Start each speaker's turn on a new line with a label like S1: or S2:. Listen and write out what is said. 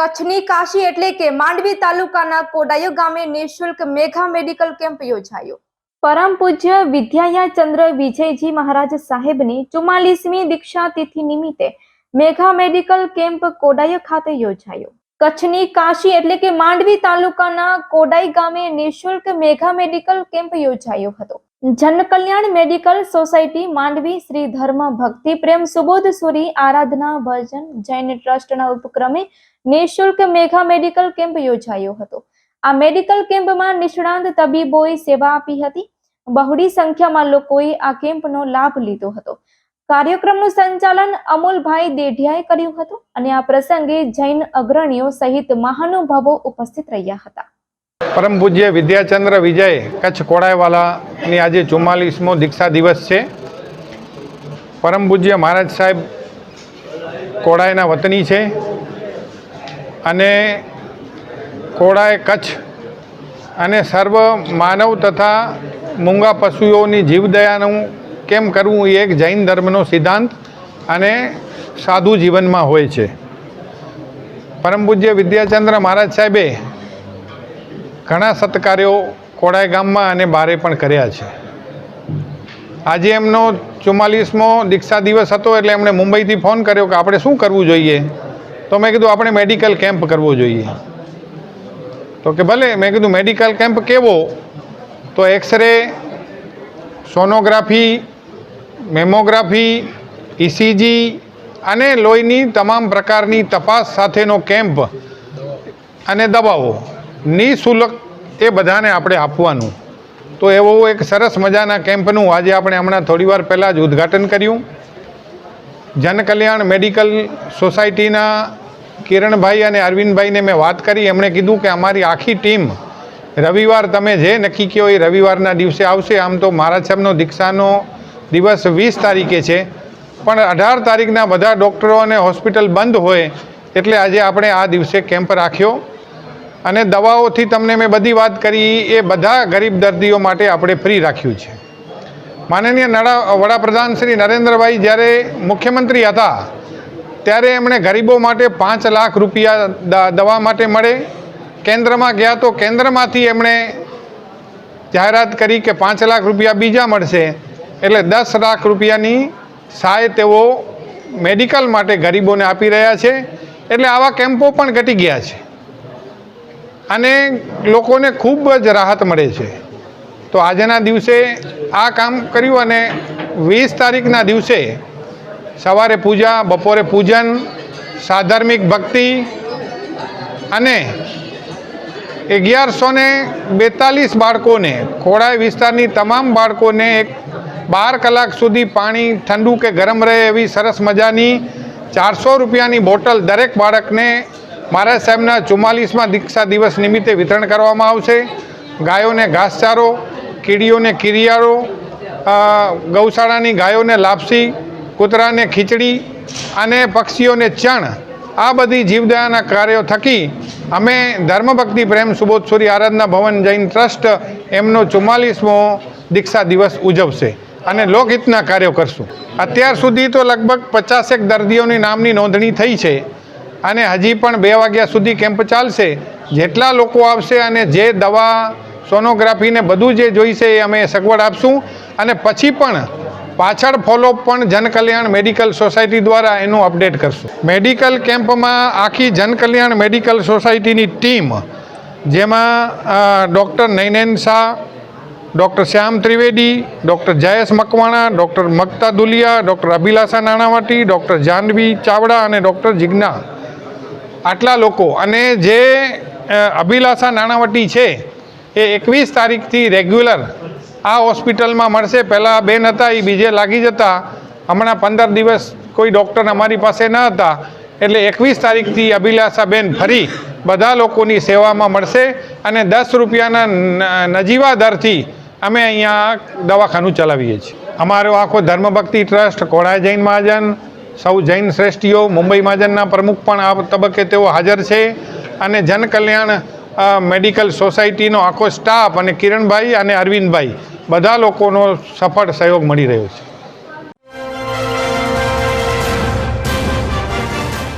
S1: કચ્છની કાશી એટલે કે માંડવી તાલુકાના કોડાયો ગામે નિઃશુલ્ક મેઘા મેડિકલ કેમ્પ યોજાયો. પરમ પૂજ્ય વિદ્યાયા ચંદ્ર વિજયજી મહારાજ સાહેબની ચુમ્માલીસમી દીક્ષા તિથિ નિમિત્તે મેઘા મેડિકલ કેમ્પ કોડાયો ખાતે યોજાયો. કચ્છની કાશી એટલે કે માંડવી તાલુકાના કોડાઈ ગામે નિઃશુલ્ક મેઘા મેડિકલ કેમ્પ યોજાયો હતો. જનકલ્યાણ મેડિકલ સોસાયટી માંડવી શ્રી ધર્મ ભક્તિ પ્રેમ સુબોધ સુરી આરાધના ભજન જૈન ટ્રસ્ટના ઉપક્રમે નિઃશુલ્ક મેઘા મેડિકલ કેમ્પ યોજાયો હતો. આ મેડિકલ કેમ્પમાં નિષ્ણાંત તબીબોએ સેવા આપી હતી. બહોળી સંખ્યામાં લોકોએ આ કેમ્પનો લાભ લીધો હતો. કાર્યક્રમનું સંચાલન અમોલભાઈ દેઢિયાએ કર્યું હતું અને આ પ્રસંગે જૈન અગ્રણીઓ સહિત મહાનુભાવો ઉપસ્થિત રહ્યા હતા.
S2: પરમ પૂજ્ય વિદ્યાચંદ્ર વિજય કચ્છ કોડાયવાલાની આજે ચુમ્માલીસમો દીક્ષા દિવસ છે. પરમ પૂજ્ય મહારાજ સાહેબ કોડાયના વતની છે અને કોડાય કચ્છ અને સર્વ માનવ તથા મૂંગા પશુઓની જીવદયાનું કેમ કરવું એ એક જૈન ધર્મનો સિદ્ધાંત અને સાધુ જીવનમાં હોય છે. પરમ પૂજ્ય વિદ્યાચંદ્ર મહારાજ સાહેબે ઘણા સત્કાર્યો કોડાય ગામમાં અને બારે પણ કર્યા છે. આજે એમનો ચુમ્માલીસમો દીક્ષા દિવસ હતો એટલે એમણે મુંબઈથી ફોન કર્યો કે આપણે શું કરવું જોઈએ? તો મેં કીધું, આપણે મેડિકલ કેમ્પ કરવો જોઈએ. તો કે, ભલે. મેં કીધું, મેડિકલ કેમ્પ કેવો? તો એક્સરે સોનોગ્રાફી, મેમોગ્રાફી ઇસીજી અને લોહીની તમામ પ્રકારની તપાસ સાથેનો કેમ્પ અને દવાઓ નિઃશુલ્ક એ બધાને આપણે આપવાનું. તો એવો એક સરસ મજાના કેમ્પનું આજે આપણે હમણાં થોડીવાર પહેલાં જ ઉદ્ઘાટન કર્યું. જનકલ્યાણ મેડિકલ સોસાયટીના કિરણભાઈ અને અરવિંદભાઈને મેં વાત કરી. એમણે કીધું કે અમારી આખી ટીમ, રવિવાર તમે જે નક્કી કહો એ રવિવારના દિવસે આવશે. આમ તો મહારાજ સાહેબનો દીક્ષાનો દિવસ વીસ તારીખે છે. પણ અઢાર તારીખના બધા ડૉક્ટરો અને હોસ્પિટલ બંધ હોય, એટલે આજે આપણે આ દિવસે કેમ્પ રાખ્યો. અને દવાઓથી તમને મેં બધી વાત કરી, એ બધા ગરીબ દર્દીઓ માટે આપણે ફ્રી રાખ્યું છે. માનનીય નડા, વડાપ્રધાન શ્રી નરેન્દ્રભાઈ જ્યારે મુખ્યમંત્રી હતા, ત્યારે એમણે ગરીબો માટે પાંચ લાખ રૂપિયા દવા માટે મળે. કેન્દ્રમાં ગયા તો કેન્દ્રમાંથી એમણે જાહેરાત કરી કે પાંચ લાખ રૂપિયા બીજા મળશે. એટલે દસ લાખ રૂપિયાની સહાય તેઓ મેડિકલ માટે ગરીબોને આપી રહ્યા છે. એટલે આવા કેમ્પો પણ ઘટી ગયા છે. અને લોકોને ખૂબ જ રાહત મળે છે. તો આજના દિવસે આ કામ કર્યું અને વીસ તારીખના દિવસે સવારે પૂજા, બપોરે પૂજન, સાધાર્મિક ભક્તિ અને અગિયારસો ને બેતાલીસ બાળકોને, ખોડાઈ વિસ્તારની તમામ બાળકોને એક બાર કલાક સુધી પાણી ઠંડુ કે ગરમ રહે એવી સરસ મજાની ચારસો રૂપિયાની બોટલ દરેક બાળકને મહારાજ સાહેબના ચુમ્માલીસમાં દીક્ષા દિવસ નિમિત્તે વિતરણ કરવામાં આવશે. ગાયોને ઘાસચારો, કીડીઓને કીરિયાળો ગૌશાળાની ગાયોને લાપસી, કૂતરાને ખીચડી અને પક્ષીઓને ચણ, આ બધી જીવદયાના કાર્યો થકી અમે ધર્મભક્તિ પ્રેમ સુબોધસુરી આરાધના ભવન જૈન ટ્રસ્ટ એમનો ચુમ્માલીસમો દીક્ષા દિવસ ઉજવશે અને લોકહિતના કાર્યો કરશું. અત્યાર સુધી તો લગભગ પચાસેક દર્દીઓની નામની નોંધણી થઈ છે. અને હજી પણ બે વાગ્યા સુધી કેમ્પ ચાલશે. જેટલા લોકો આવશે અને જે દવા, સોનોગ્રાફીને બધું જે જોઈશે એ અમે સગવડ આપશું. અને પછી પણ પાછળ ફોલોઅપ પણ જનકલ્યાણ મેડિકલ સોસાયટી દ્વારા એનું અપડેટ કરશું. મેડિકલ કેમ્પમાં આખી જનકલ્યાણ મેડિકલ સોસાયટીની ટીમ, જેમાં doctor Nainen Shah, doctor Shyam Trivedi, doctor Jayesh Makwana, doctor Mukta Duliya, doctor Abhilasha Nanavati, doctor Jahnavi Chavda અને ડૉક્ટર જિજ્ઞા. આટલા લોકો અને જે અભિલાષા નાણાવટી છે, એ એકવીસ તારીખથી રેગ્યુલર આ હોસ્પિટલમાં મળશે. પહેલાં બેન હતા એ બીજે લાગી જતા. હમણાં પંદર દિવસ કોઈ ડૉક્ટર અમારી પાસે ન હતા. એટલે એકવીસ તારીખથી અભિલાષા બેન ફરી બધા લોકોની સેવામાં મળશે અને દસ રૂપિયાના નજીવા દરથી અમે અહીંયા દવાખાનું ચલાવીએ છીએ. અમારો આખો ધર્મભક્તિ ટ્રસ્ટ કોળા જૈન મહાજન સૌ જૈન શ્રેષ્ઠીઓ મુંબઈ મહાજનના પ્રમુખ પણ આ તબક્કે તેઓ હાજર છે અને જનકલ્યાણ મેડિકલ સોસાયટીનો આખો સ્ટાફ અને કિરણભાઈ અને અરવિંદભાઈ, બધા લોકોનો સફળ સહયોગ મળી રહ્યો છે.